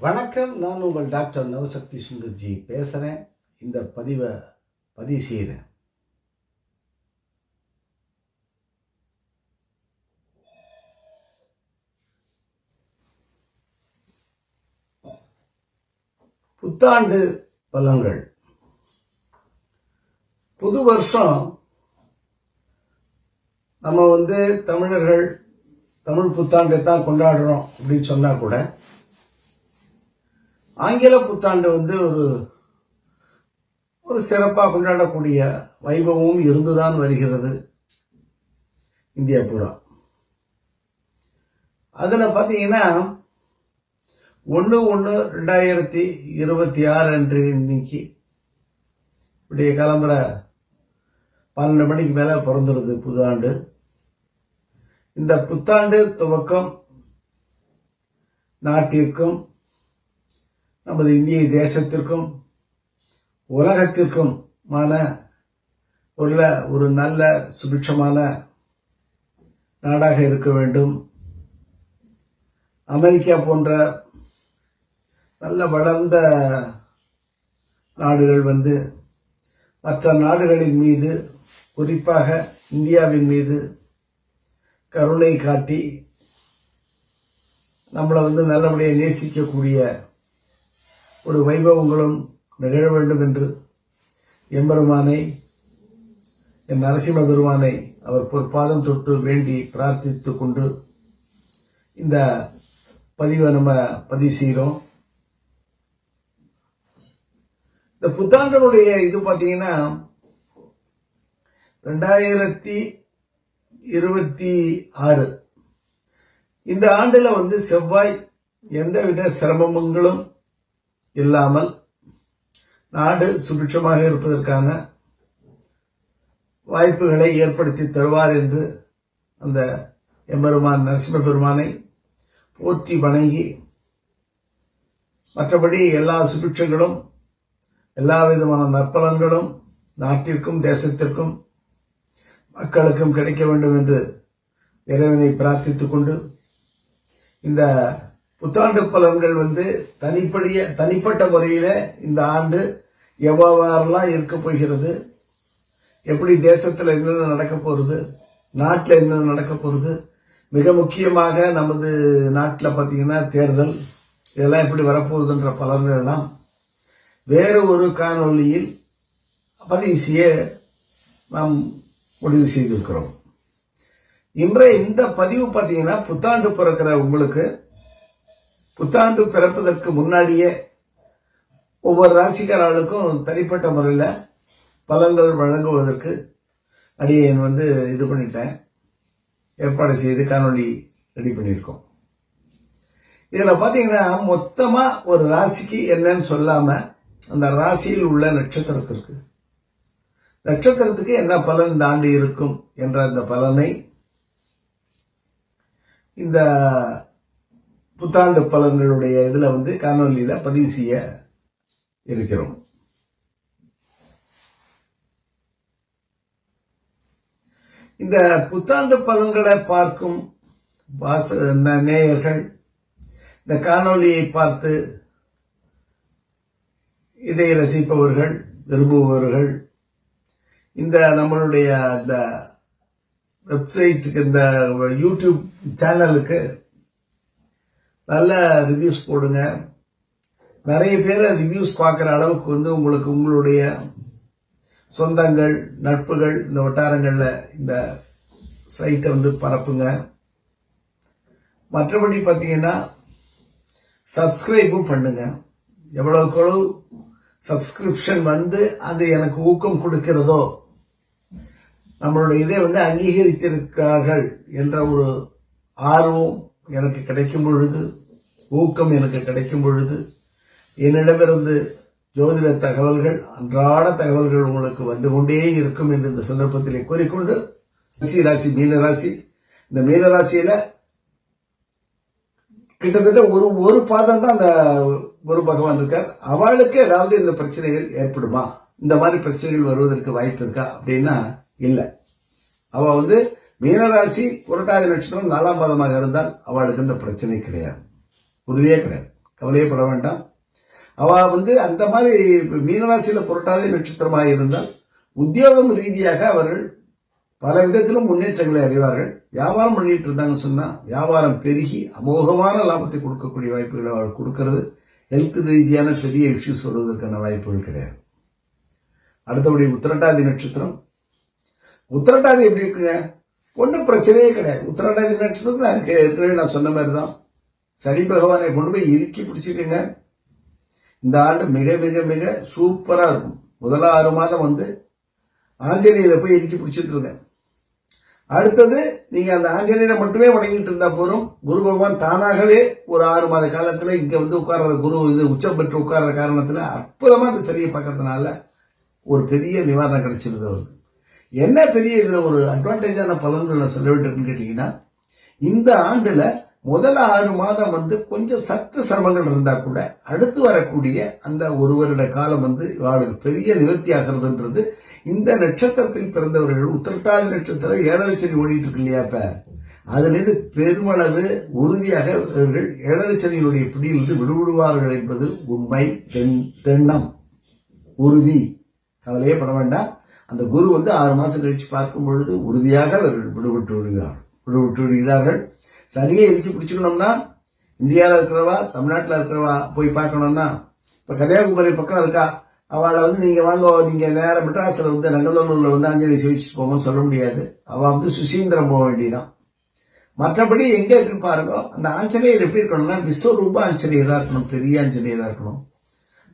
வணக்கம் நான் உங்கள் டாக்டர் நவசக்தி சுந்தர்ஜி பேசுகிறேன் இந்த பதிவை பதிவு செய்கிறேன். புத்தாண்டு பலன்கள். புது வருஷம் நம்ம வந்து தமிழர்கள் தமிழ் புத்தாண்டை தான் கொண்டாடுறோம் அப்படின்னு சொன்னா கூட ஆங்கில புத்தாண்டு வந்து ஒரு ஒரு சிறப்பாக கொண்டாடக்கூடிய வைபவமும் இருந்துதான் வருகிறது. இந்தியா பூரா. அதுல பாத்தீங்கன்னா ஒன்று ஒன்று ரெண்டாயிரத்தி இருபத்தி ஆறு அன்று இன்னைக்கு இப்படியே கிளம்புற பன்னெண்டு மணிக்கு மேல பிறந்துருது புது ஆண்டு இந்த புத்தாண்டு துவக்கம் நாட்டிற்கும் நமது இந்திய தேசத்திற்கும் உலகத்திற்குமான உள்ள ஒரு நல்ல சுபிட்சமான நாடாக இருக்க வேண்டும். அமெரிக்கா போன்ற நல்ல வளர்ந்த நாடுகள் வந்து மற்ற நாடுகளின் மீது குறிப்பாக இந்தியாவின் மீது கருணை காட்டி நம்மளை வந்து நல்லபடியாக நேசிக்கக்கூடிய ஒரு வைபவங்களும் நிகழ வேண்டும் என்று எம்பெருமானை என் நரசிம்ம பெருமானை அவர் பொற்பாதம் தொட்டு வேண்டி பிரார்த்தித்துக் கொண்டு இந்த பதிவை நம்ம பதிவு செய்கிறோம். இந்த புத்தாண்டனுடைய இது பாத்தீங்கன்னா ரெண்டாயிரத்தி இருபத்தி ஆறு. இந்த ஆண்டுல வந்து செவ்வாய் எந்தவித சிரமங்களும் இல்லாமல் நாடு சுபிட்சமாக இருப்பதற்கான வாய்ப்புகளை ஏற்படுத்தி தருவார் என்று அந்த எம்பெருமான் நரசிம்ம பெருமானை போற்றி வணங்கி மற்றபடி எல்லா சுபிட்சங்களும் எல்லா விதமான நற்பலன்களும் நாட்டிற்கும் தேசத்திற்கும் மக்களுக்கும் கிடைக்க வேண்டும் என்று இறைவனை பிரார்த்தித்துக் கொண்டு இந்த புத்தாண்டு பலன்கள் வந்து தனிப்படிய தனிப்பட்ட முறையில இந்த ஆண்டு எவ்வாறெல்லாம் இருக்க போகிறது எப்படி தேசத்தில் என்னென்ன நடக்க போறது நாட்டில் என்னென்ன நடக்க போறது மிக முக்கியமாக நமது நாட்டில் பார்த்தீங்கன்னா தேர்தல் இதெல்லாம் எப்படி வரப்போகுதுன்ற பலன்கள் எல்லாம் வேறு ஒரு காணொலியில் பதிவு செய்ய நாம் முடிவு செய்திருக்கிறோம். இன்றைய இந்த பதிவு பார்த்தீங்கன்னா புத்தாண்டு பிறக்கிற உங்களுக்கு புத்தாண்டு பிறப்பதற்கு முன்னாடியே ஒவ்வொரு ராசிக்காரர்களுக்கும் தனிப்பட்ட முறையில் பலன்கள் வழங்குவதற்கு அடியேன் வந்து இது பண்ணிட்டேன். ஏற்பாடு செய்து காணொளி ரெடி பண்ணியிருக்கோம். இதுல பார்த்தீங்கன்னா மொத்தமா ஒரு ராசிக்கு என்னன்னு சொல்லாம அந்த ராசியில் உள்ள நட்சத்திரத்திற்கு. நட்சத்திரத்துக்கு என்ன பலன் இந்த ஆண்டு இருக்கும் என்ற அந்த பலனை இந்த புத்தாண்டு பலன்களுடைய இதுல வந்து காணொலியில பதிவு செய்ய இருக்கிறோம். இந்த புத்தாண்டு பலன்களை பார்க்கும் வாச நேயர்கள் இந்த காணொலியை பார்த்து இதை ரசிப்பவர்கள் விரும்புபவர்கள் இந்த நம்மளுடைய இந்த வெப்சைட்டுக்கு இந்த யூடியூப் சேனலுக்கு நல்ல ரிவ்யூஸ் போடுங்க. நிறைய பேர் ரிவ்யூஸ் பார்க்குற அளவுக்கு வந்து உங்களுக்கு உங்களுடைய சொந்தங்கள் நட்புகள் இந்த வட்டாரங்களில் இந்த சைட்டை வந்து பரப்புங்க. மற்றபடி பார்த்தீங்கன்னா சப்ஸ்கிரைபும் பண்ணுங்க. எவ்வளவுக்கு எவ்வளவு சப்ஸ்கிரிப்ஷன் வந்து அது எனக்கு ஊக்கம் கொடுக்கிறதோ நம்மளுடைய இதை வந்து அங்கீகரித்திருக்கிறார்கள் என்ற ஒரு ஆர்வம் எனக்கு கிடைக்கும் பொழுது ஊக்கம் எனக்கு கிடைக்கும் பொழுது என்னிடமிருந்து ஜோதிட தகவல்கள் அன்றாட தகவல்கள் உங்களுக்கு வந்து கொண்டே இருக்கும் என்று இந்த சந்தர்ப்பத்திலே கூறிக்கொண்டு ராசி ராசி மீனராசி இந்த மீனராசியில கிட்டத்தட்ட ஒரு ஒரு பாதம் தான் அந்த ஒரு பகவான் இருக்கார். அவளுக்கு ஏதாவது இந்த பிரச்சனைகள் ஏற்படுமா? இந்த மாதிரி பிரச்சனைகள் வருவதற்கு வாய்ப்பு இருக்கா அப்படின்னா இல்ல. அவ வந்து மீனராசி புரட்டாதி நட்சத்திரம் நாலாம் பாதமாக இருந்தால் அவளுக்கு இந்த பிரச்சனை கிடையாது. உறுதியே கிடையாது. கவலையப்பட வேண்டாம். அவ வந்து அந்த மாதிரி மீனராசியில புரட்டாதி நட்சத்திரமாக இருந்தால் உத்தியோகம் ரீதியாக அவர்கள் பல விதத்திலும் முன்னேற்றங்களை அடைவார்கள். வியாபாரம் பண்ணிட்டு இருந்தாங்கன்னு சொன்னா வியாபாரம் பெருகி அமோகமான லாபத்தை கொடுக்கக்கூடிய வாய்ப்புகளை அவள் கொடுக்கிறது. ஹெல்த் ரீதியான பெரிய இஷ்யூஸ் வருவதற்கான வாய்ப்புகள் கிடையாது. அடுத்தபடி உத்திரட்டாதி நட்சத்திரம். உத்திரட்டாதி எப்படி இருக்குங்க? ஒன்றும் பிரச்சனையே கிடையாது. உத்திரட்டாதி நட்சத்திரத்தில் ஏற்கனவே நான் சொன்ன மாதிரி தான் சனி பகவானை கொண்டு போய் இறுக்கி பிடிச்சிருக்கீங்க இந்த ஆண்டு மிக மிக மிக சூப்பரா இருக்கும். முதல் ஆறு மாதம் வந்து ஆஞ்சநேயரை போய் இறுக்கி பிடிச்சிட்டு இருங்க. அடுத்தது நீங்க அந்த ஆஞ்சநேயரை மட்டுமே வணங்கிட்டு இருந்தா போதும். குரு பகவான் தானாகவே ஒரு ஆறு மாத காலத்துல இங்க வந்து உட்கார்ற குரு இது உச்சம் பெற்று உட்கார்ற காரணத்துல அற்புதமா அந்த சனியை பார்க்கறதுனால ஒரு பெரிய நிவாரணம் கிடைச்சிருது அவருக்கு. என்ன பெரிய இதுல ஒரு அட்வான்டேஜான பலன்கள் நான் சொல்ல வேண்டியிருக்குன்னு கேட்டீங்கன்னா இந்த ஆண்டுல முதல் ஆறு மாதம் வந்து கொஞ்சம் சற்று சிரமங்கள் இருந்தா கூட அடுத்து வரக்கூடிய அந்த ஒரு வருட காலம் வந்து இவாளுக்கு பெரிய நிவர்த்தி ஆகிறதுன்றது இந்த நட்சத்திரத்தில் பிறந்தவர்கள் உத்திரட்டாதி நட்சத்திரம் ஏழரை சனி ஓடிட்டு இருக்கு இல்லையா இப்ப? அதிலிருந்து பெருமளவு உறுதியாக இவர்கள் ஏழரை சனியினுடைய பிடியிலிருந்து விடுவிடுவார்கள் என்பது உண்மை தென் தென்னம். உறுதி. கவலையே பட வேண்டாம். அந்த குரு வந்து ஆறு மாசம் கழிச்சு பார்க்கும் பொழுது உறுதியாக அவர்கள் விடுபட்டு விடுகிறார்கள் விடுபட்டு விடுகிறார்கள். சனியை எழுதி பிடிச்சுக்கணும்னா இந்தியாவில் இருக்கிறவா தமிழ்நாட்டில் இருக்கிறவா போய் பார்க்கணும்னா இப்போ கன்னியாகுமரி பக்கம் இருக்கா? அவளை வந்து நீங்கள் வாங்க நீங்கள் நேரம் மெட்ராஸில் வந்து நங்கநல்லூர்ல வந்து அஞ்சலி சேவிச்சுட்டு போங்கன்னு சொல்ல முடியாது. அவள் வந்து சுசீந்திரம் போக வேண்டியதான் மற்றபடி எங்கே இருக்குன்னு பாருங்க அந்த ஆஞ்சநேயர் எப்படி இருக்கணும்னா விஸ்வரூப ஆஞ்சநேயராக இருக்கணும் பெரிய ஆஞ்சநேயராக இருக்கணும்.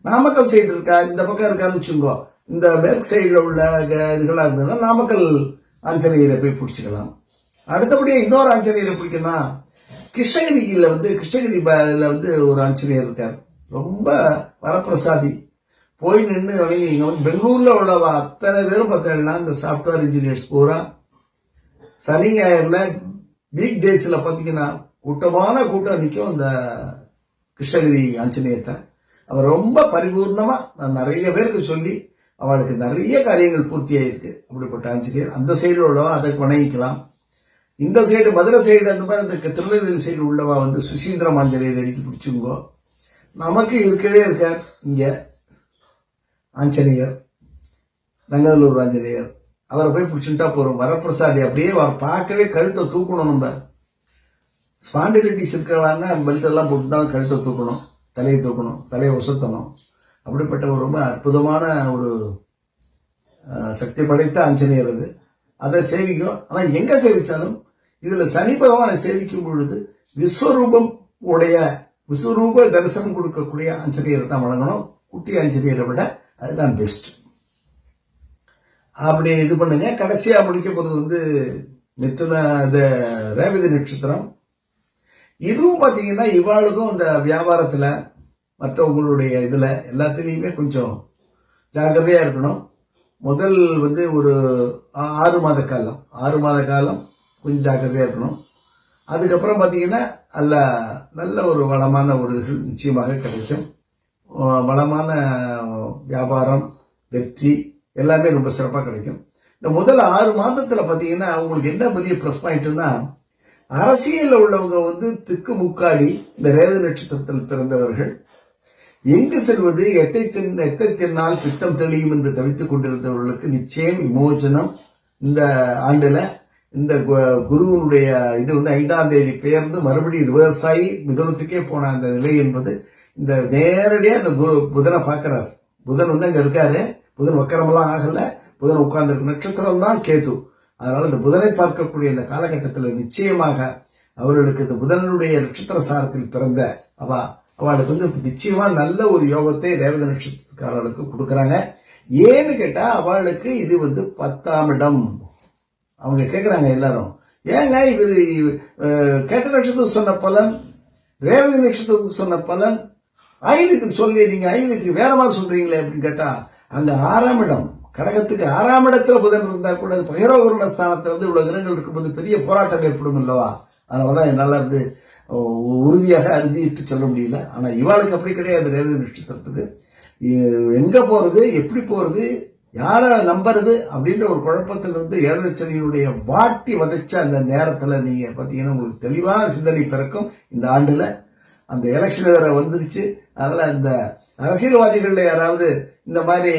நாமக்கல் சைடு இருக்கா? இந்த பக்கம் இருக்கான்னு வச்சுக்கோ இந்த மேற்கு சைடில் உள்ள க- இருந்ததுன்னா நாமக்கல் ஆஞ்சநேயரை போய் பிடிச்சிக்கலாம். அடுத்தபடியே இன்னொரு ஆஞ்சநேயரை பிடிக்கும்னா கிருஷ்ணகிரியில வந்து கிருஷ்ணகிரி வந்து ஒரு ஆஞ்சநேயர் இருக்கார். ரொம்ப வரப்பிரசாதி. போய் நின்று வணங்கி இங்க வந்து பெங்களூர்ல உள்ளவ அத்தனை பேரும் பார்த்தீங்கன்னா இந்த சாப்ட்வேர் இன்ஜினியர்ஸ் பூரா. சனி ஞாயிறுல வீக் டேஸ்ல பாத்தீங்கன்னா கூட்டமான கூட்டம் நிற்கும் இந்த கிருஷ்ணகிரி ஆஞ்சநேயத்தை அவர் ரொம்ப பரிபூர்ணமா நான் நிறைய பேருக்கு சொல்லி அவளுக்கு நிறைய காரியங்கள் பூர்த்தி ஆயிருக்கு அப்படிப்பட்ட ஆஞ்சநேயர். அந்த சைடு உள்ளவா அதை வணங்கிக்கலாம். இந்த சைடு மதுரை சைடு அந்த மாதிரி இந்த திருநெல்வேலி சைடு உள்ளவா வந்து சுசீந்திரம் ஆஞ்சநேயர் அடிக்கி பிடிச்சுங்கோ. நமக்கு இருக்கவே இருக்கார் இங்க ஆஞ்சநேயர் நங்கநல்லூர் ஆஞ்சநேயர். அவரை போய் பிடிச்சுட்டா போறோம். வரப்பிரசாதி. அப்படியே அவர் பார்க்கவே கழுத்தை தூக்கணும் நம்ம. ஸ்பாண்டிலிட்டிஸ் இருக்கிறவான்னா பெல்ட் எல்லாம் போட்டுதான் கழுத்தை தூக்கணும். தலையை தூக்கணும். தலையை உசத்தணும். அப்படிப்பட்ட ஒரு ரொம்ப அற்புதமான ஒரு அஹ், சக்தி படைத்த ஆஞ்சநேயர் அது. அதை சேவிக்கும் ஆனா எங்க சேவிச்சாலும் இதுல சனி பகவானை சேவிக்கும் பொழுது விஸ்வரூபம் உடைய விஸ்வரூப தரிசனம் கொடுக்கக்கூடிய ஆஞ்சநேயரை தான் வழங்கணும். குட்டி ஆஞ்சநேயரை விட அதுதான் பெஸ்ட் அப்படி இது பண்ணுங்க. கடைசியா முடிக்க போறது வந்து மித்துன இந்த ரேவதி நட்சத்திரம். இதுவும் பாத்தீங்கன்னா இவாளுக்கும் இந்த வியாபாரத்துல மற்றவங்களுடைய இதுல எல்லாத்துலயுமே கொஞ்சம் ஜாக்கிரதையா இருக்கணும். முதல் வந்து ஒரு ஆ- ஆறு மாத காலம். ஆறு மாத காலம் கொஞ்சம் ஜாக்கிரதையாக இருக்கணும். அதுக்கப்புறம் பார்த்தீங்கன்னா நல்ல நல்ல ஒரு வளமான ஒரு நிச்சயமாக கிடைக்கும். வளமான வியாபாரம் வெற்றி எல்லாமே ரொம்ப சிறப்பாக கிடைக்கும். இந்த முதல் ஆறு மாதத்தில் பார்த்தீங்கன்னா அவங்களுக்கு என்ன பெரிய ப்ளஸ் பாயிண்ட்னா அரசியலில் உள்ளவங்க வந்து திக்கு முக்காடி இந்த ரேவதி நட்சத்திரத்தில் பிறந்தவர்கள். எங்கு செல்வது எத்தை தின் எத்தை தின்னால் பித்தம் தெளியும் என்று தவித்துக் கொண்டிருந்தவர்களுக்கு நிச்சயம் விமோச்சனம் இந்த ஆண்டுல. இந்த கு- குருவினுடைய இது வந்து ஐந்தாம் தேதி பெயர்ந்து மறுபடியும் ரிவர்ஸ் ஆகி மிதுனத்துக்கே போன அந்த நிலை என்பது இந்த நேரடியா இந்த குரு புதனை பார்க்கிறார். புதன் வந்து அங்க இருக்காரு. புதன் வக்கரமெல்லாம் ஆகல. புதன் உட்கார்ந்திருக்க நட்சத்திரம் தான் கேது. அதனால இந்த புதனை பார்க்கக்கூடிய இந்த காலகட்டத்தில் நிச்சயமாக அவர்களுக்கு இந்த புதனுடைய நட்சத்திர சாரத்தில் பிறந்த அவ அவளுக்கு வந்து நிச்சயமா நல்ல ஒரு யோகத்தை ரேவத நட்சத்திரக்காரர்களுக்கு கொடுக்குறாங்க. ஏன்னு கேட்டா அவளுக்கு இது வந்து பத்தாம் இடம். அவங்க கேட்குறாங்க எல்லாரும். ஏங்க இவர் கெட்ட கேட்ட சொன்ன பலன் ரேவதி நட்சத்திரத்துக்கு சொன்ன பலன் ஐலத்துக்கு சொல்லி நீங்க ஐலத்துக்கு வேற மாதிரி சொல்றீங்களே அப்படின்னு கேட்டா அங்க ஆறாம் இடம் கடகத்துக்கு ஆறாம் இடத்துல புதன் இருந்தா கூட அது பகிரவருண ஸ்தானத்துல வந்து இவ்வளவு கிரகங்கள் இருக்கும்போது பெரிய போராட்டம் ஏற்படும் அல்லவா அதனாலதான் என்னால வந்து உறுதியாக அறுதிட்டு சொல்ல முடியல. ஆனா இவாளுக்கு அப்படி கிடையாது ரேவதி நட்சத்திரத்துக்கு. எங்க போறது எப்படி போறது யாரை நம்புறது அப்படின்ற ஒரு குழப்பத்திலிருந்து இருந்து வாட்டி வதைச்ச அந்த நேரத்தில் நீங்க பார்த்தீங்கன்னா உங்களுக்கு தெளிவான சிந்தனை பிறக்கும் இந்த ஆண்டுல. அந்த எலெக்ஷன் வேற வந்துருச்சு. அதனால அந்த அரசியல்வாதிகள்ல யாராவது இந்த மாதிரி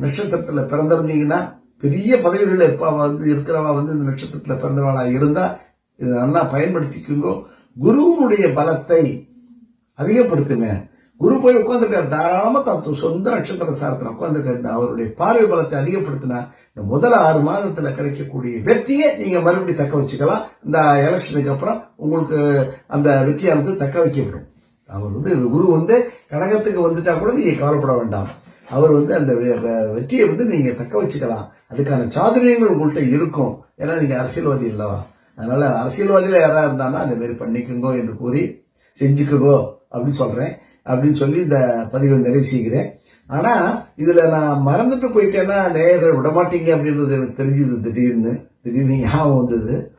நட்சத்திரத்துல பிறந்திருந்தீங்கன்னா பெரிய பதவிகள்ல இப்ப வந்து இருக்கிறவா வந்து இந்த நட்சத்திரத்துல பிறந்தவளா இருந்தா இதை நல்லா பயன்படுத்திக்குங்க. குருவினுடைய பலத்தை அதிகப்படுத்துங்க. குரு போய் உட்கார்ந்துருக்காரு. தாராளமா தன் சொந்த நட்சத்திர சாரத்தில் உட்கார்ந்துருக்காரு அவருடைய பார்வை பலத்தை அதிகப்படுத்தினா இந்த முதல் ஆறு மாதத்துல கிடைக்கக்கூடிய வெற்றியை நீங்க மறுபடியும் தக்க வச்சுக்கலாம். இந்த எலெக்ஷனுக்கு அப்புறம் உங்களுக்கு அந்த வெற்றியானது தக்க வைக்கப்படும். அவர் வந்து குரு வந்து கடகத்துக்கு வந்துட்டா கூட நீங்க கவலைப்பட வேண்டாம். அவர் வந்து அந்த வெ- வெற்றியை வந்து நீங்க தக்க வச்சுக்கலாம். அதுக்கான சாதுரியங்கள் உங்கள்கிட்ட இருக்கும். ஏன்னா நீங்க அரசியல்வாதி இல்லவா அதனால அரசியல்வாதியில யாரா இருந்தாலும் அந்த மாதிரி பண்ணிக்குங்கோ என்று கூறி செஞ்சுக்குங்கோ அப்படின்னு சொல்றேன். அப்படின்னு சொல்லி இந்த பதிவை நிறைவு செய்கிறேன். ஆனா இதுல நான் மறந்துட்டு போயிட்டேன்னா நேயர்கள் விடமாட்டீங்க அப்படின்றது எனக்கு தெரிஞ்சது திடீர்னு. திடீர்னு ஞாபகம் வந்தது.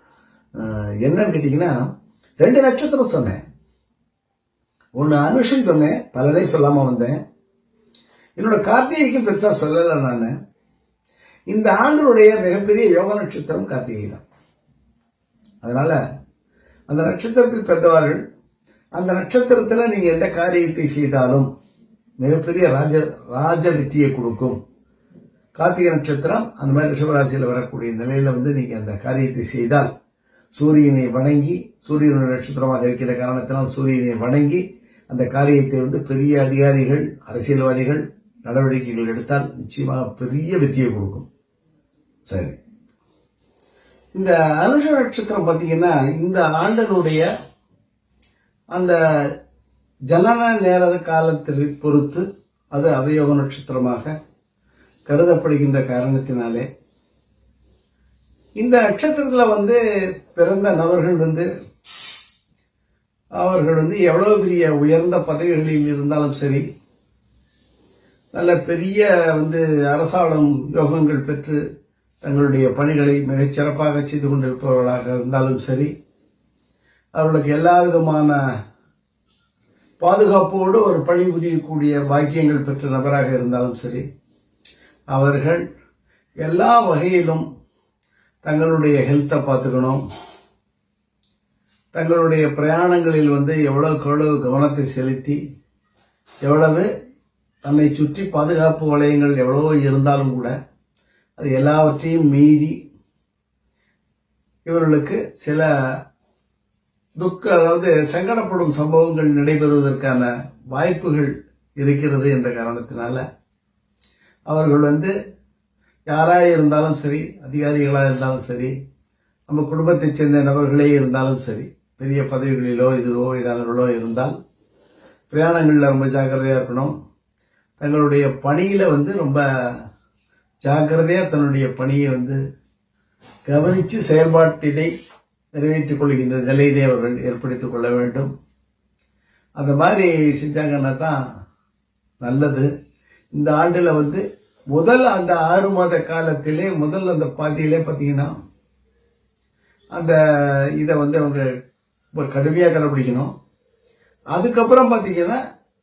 என்னன்னு கேட்டீங்கன்னா ரெண்டு நட்சத்திரம் சொன்னேன். ஒன்னு அனுஷன் சொன்னேன் பலரை சொல்லாம வந்தேன். என்னோட கார்த்திகைக்கும் பெருசா சொல்லல நானு. இந்த ஆண்டுடைய மிகப்பெரிய யோக நட்சத்திரம் கார்த்திகை தான் அதனால அந்த நட்சத்திரத்தில் பிறந்தவர்கள் அந்த நட்சத்திரத்துல நீங்க எந்த காரியத்தை செய்தாலும் மிகப்பெரிய ராஜ ராஜ வெற்றியை கொடுக்கும். கார்த்திகை நட்சத்திரம் அந்த மாதிரி ரிஷபராசியில் வரக்கூடிய நிலையில வந்து நீங்க அந்த காரியத்தை செய்தால் சூரியனை வணங்கி சூரியனுடைய நட்சத்திரமாக இருக்கிற காரணத்தினால் சூரியனை வணங்கி அந்த காரியத்தை வந்து பெரிய அதிகாரிகள் அரசியல்வாதிகள் நடவடிக்கைகள் எடுத்தால் நிச்சயமாக பெரிய வெற்றியை கொடுக்கும். சரி. இந்த அனுஷ நட்சத்திரம் பார்த்தீங்கன்னா இந்த ஆண்டனுடைய அந்த ஜனன நேர காலத்தில் பொறுத்து அது அவயோக நட்சத்திரமாக கருதப்படுகின்ற காரணத்தினாலே. இந்த நட்சத்திரத்துல வந்து பிறந்த நபர்கள் வந்து அவர்கள் வந்து எவ்வளவு பெரிய உயர்ந்த பதவிகளில் இருந்தாலும் சரி நல்ல பெரிய வந்து அரசாளும் யோகங்கள் பெற்று தங்களுடைய பணிகளை மிகச் சிறப்பாக செய்து கொண்டிருப்பவர்களாக இருந்தாலும் சரி அவர்களுக்கு எல்லா விதமான பாதுகாப்போடு ஒரு பணி புரியக்கூடிய பாக்கியங்கள் பெற்ற நபராக இருந்தாலும் சரி அவர்கள் எல்லா வகையிலும் தங்களுடைய ஹெல்த்தை பார்த்துக்கணும். தங்களுடைய பிரயாணங்களில் வந்து எவ்வளவுக்கு எவ்வளவு கவனத்தை செலுத்தி எவ்வளவு தன்னை சுற்றி பாதுகாப்பு வளையங்கள் எவ்வளவோ இருந்தாலும் கூட அது எல்லாவற்றையும் மீறி இவர்களுக்கு சில துக்க அதாவது சங்கடப்படும் சம்பவங்கள் நடைபெறுவதற்கான வாய்ப்புகள் இருக்கிறது என்ற காரணத்தினால அவர்கள் வந்து யாராக இருந்தாலும் சரி அதிகாரிகளாக இருந்தாலும் சரி நம்ம குடும்பத்தைச் சேர்ந்த நபர்களே இருந்தாலும் சரி பெரிய பதவிகளிலோ இதுவோ இதானவர்களோ இருந்தால் பிரயாணங்களில் ரொம்ப ஜாக்கிரதையாக இருக்கணும். தங்களுடைய பணியில் வந்து ரொம்ப ஜாக்கிரதையாக தன்னுடைய பணியை வந்து கவனித்து செயல்பாட்டினை நிறைவேற்றிக் கொள்கின்ற நிலையிலே அவர்கள் ஏற்படுத்திக் கொள்ள வேண்டும். அந்த மாதிரி செஞ்சாங்கன்னா தான் நல்லது. இந்த ஆண்டுல வந்து முதல் அந்த ஆறு மாத காலத்திலே முதல் அந்த பாதியிலே பாத்தீங்கன்னா அந்த இதை வந்து அவங்க ரொம்ப கடுமையாக கடைபிடிக்கணும் அதுக்கப்புறம் பாத்தீங்கன்னா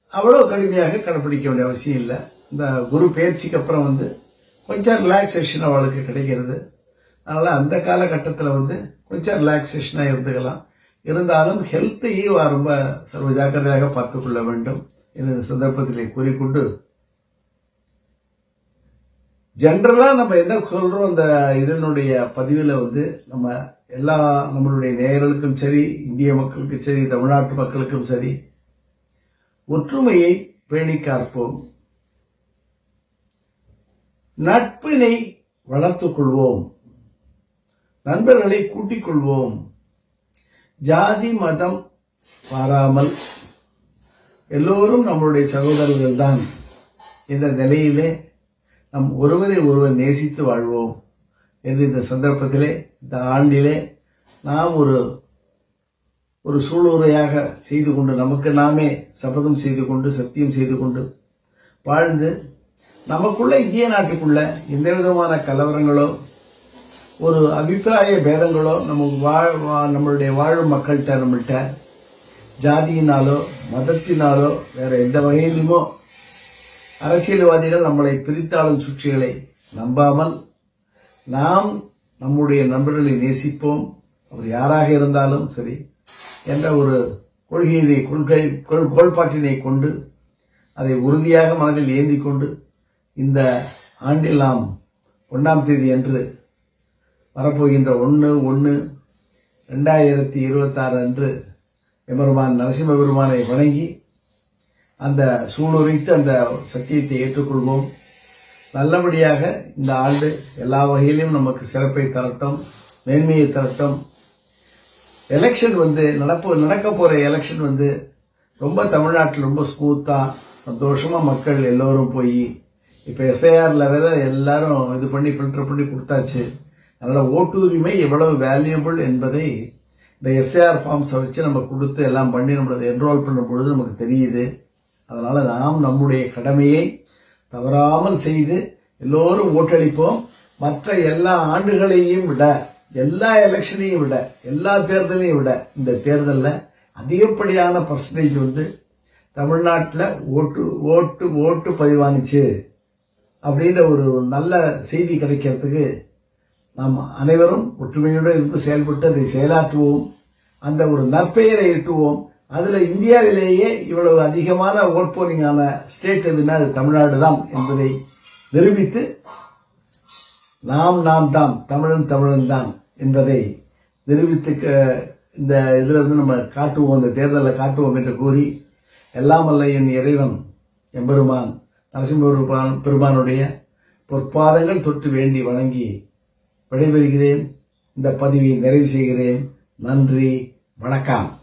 அவ்வளவு கடுமையாக கடைபிடிக்க வேண்டிய அவசியம் இல்லை. இந்த குரு பயிற்சிக்கு அப்புறம் வந்து கொஞ்சம் ரிலாக்ஸேஷன் அவளுக்கு கிடைக்கிறது. அதனால அந்த காலகட்டத்தில் வந்து கொஞ்சம் ரிலாக்ஸேஷனாக இருந்துக்கலாம். இருந்தாலும் ஹெல்த்தையும் ரொம்ப சர்வ ஜாக்கிரதையாக பார்த்துக்கொள்ள வேண்டும். இந்த சந்தர்ப்பத்திலே கூறிக்கொண்டு ஜென்ரலா நம்ம என்ன சொல்றோம்? அந்த இதனுடைய பதிவில் வந்து நம்ம எல்லா நம்மளுடைய நேயர்களுக்கும் சரி இந்திய மக்களுக்கும் சரி தமிழ்நாட்டு மக்களுக்கும் சரி ஒற்றுமையை பேணி காப்போம். நட்பினை வளர்த்துக் கொள்வோம். நண்பர்களை கூட்டிக் கொள்வோம். ஜாதி மதம் பாராமல் எல்லோரும் நம்மளுடைய சகோதரர்கள் தான் என்ற நிலையிலே நம் ஒருவரை ஒருவர் நேசித்து வாழ்வோம். என்று இந்த சந்தர்ப்பத்திலே இந்த ஆண்டிலே நாம் ஒரு ஒரு சூளுரையாக செய்து கொண்டு நமக்கு நாமே சபதம் செய்து கொண்டு சத்தியம் செய்து கொண்டு வாழ்ந்து நமக்குள்ள இந்திய நாட்டுக்குள்ள எந்த விதமான கலவரங்களோ ஒரு அபிப்பிராய பேதங்களோ நம்ம வாழ் வா- நம்மளுடைய வாழும் மக்கள்கிட்ட நம்மள்கிட்ட ஜாதியினாலோ மதத்தினாலோ வேற எந்த வகையிலுமோ அரசியல்வாதிகள் நம்மளை பிரித்தாளும் சுற்றிகளை நம்பாமல் நாம் நம்முடைய நண்பர்களை நேசிப்போம். அவர் யாராக இருந்தாலும் சரி என்ற ஒரு கொள்கையினை கொள்கை கோட்பாட்டினை கொண்டு அதை உறுதியாக மனதில் ஏந்தி கொண்டு இந்த ஆண்டில் நாம் ஒன்றாம் தேதி அன்று வரப்போகின்ற ஒன்று ஒன்று ரெண்டாயிரத்தி இருபத்தாறு அன்று எம்பெருமான் நரசிம்ம பெருமானை வணங்கி அந்த சூளுரைத்து அந்த சத்தியத்தை ஏற்றுக்கொள்வோம். நல்லபடியாக இந்த ஆண்டு எல்லா வகையிலும் நமக்கு சிறப்பை தரட்டும் மேன்மையை தரட்டும். எலெக்ஷன் வந்து நடப்பு நடக்க போற எலெக்ஷன் வந்து ரொம்ப தமிழ்நாட்டில் ரொம்ப ஸ்மூத்தா சந்தோஷமா மக்கள் எல்லோரும் போய் இப்ப எஸ்ஐஆர்ல வேற எல்லாரும் இது பண்ணி ஃபில்டர் பண்ணி கொடுத்தாச்சு. அதனால ஓட்டுரிமை எவ்வளவு வேல்யூபிள் என்பதை இந்த எஸ்ஐஆர் ஃபார்ம்ஸை வச்சு நம்ம கொடுத்து எல்லாம் பண்ணி நம்மளை என்ரோல் பண்ணும் பொழுது நமக்கு தெரியுது. அதனால நாம் நம்முடைய கடமையை தவறாமல் செய்து எல்லோரும் ஓட்டளிப்போம். மற்ற எல்லா ஆண்டுகளையும் விட எல்லா எலெக்ஷனையும் விட எல்லா தேர்தலையும் விட இந்த தேர்தலில் அதிகப்படியான பர்சன்டேஜ் வந்து தமிழ்நாட்டில் ஓட்டு ஓட்டு ஓட்டு பதிவானுச்சு அப்படின்ற ஒரு நல்ல செய்தி கிடைக்கிறதுக்கு நாம் அனைவரும் ஒற்றுமையோடு இருந்து செயல்பட்டு அதை செயலாற்றுவோம். அந்த ஒரு நற்பெயரை எட்டுவோம். அதுல இந்தியாவிலேயே இவ்வளவு அதிகமான ஓட் போலிங்கான ஸ்டேட் எதுனா அது தமிழ்நாடு தான் என்பதை நிரூபித்து நாம் நாம் தாம் தமிழன் தமிழன் தான் என்பதை நிரூபித்து க- இந்த இதுல இருந்து நம்ம காட்டுவோம் இந்த தேர்தலில் காட்டுவோம் என்று கூறி எல்லாம் அல்ல என் இறைவன் எம்பெருமான் நரசிம்ம பெருமானுடைய பொற்பாதங்கள் தொட்டு வேண்டி வணங்கி விடைபெறுகிறேன். இந்த பதிவை நிறைவு செய்கிறேன். நன்றி. வணக்கம்.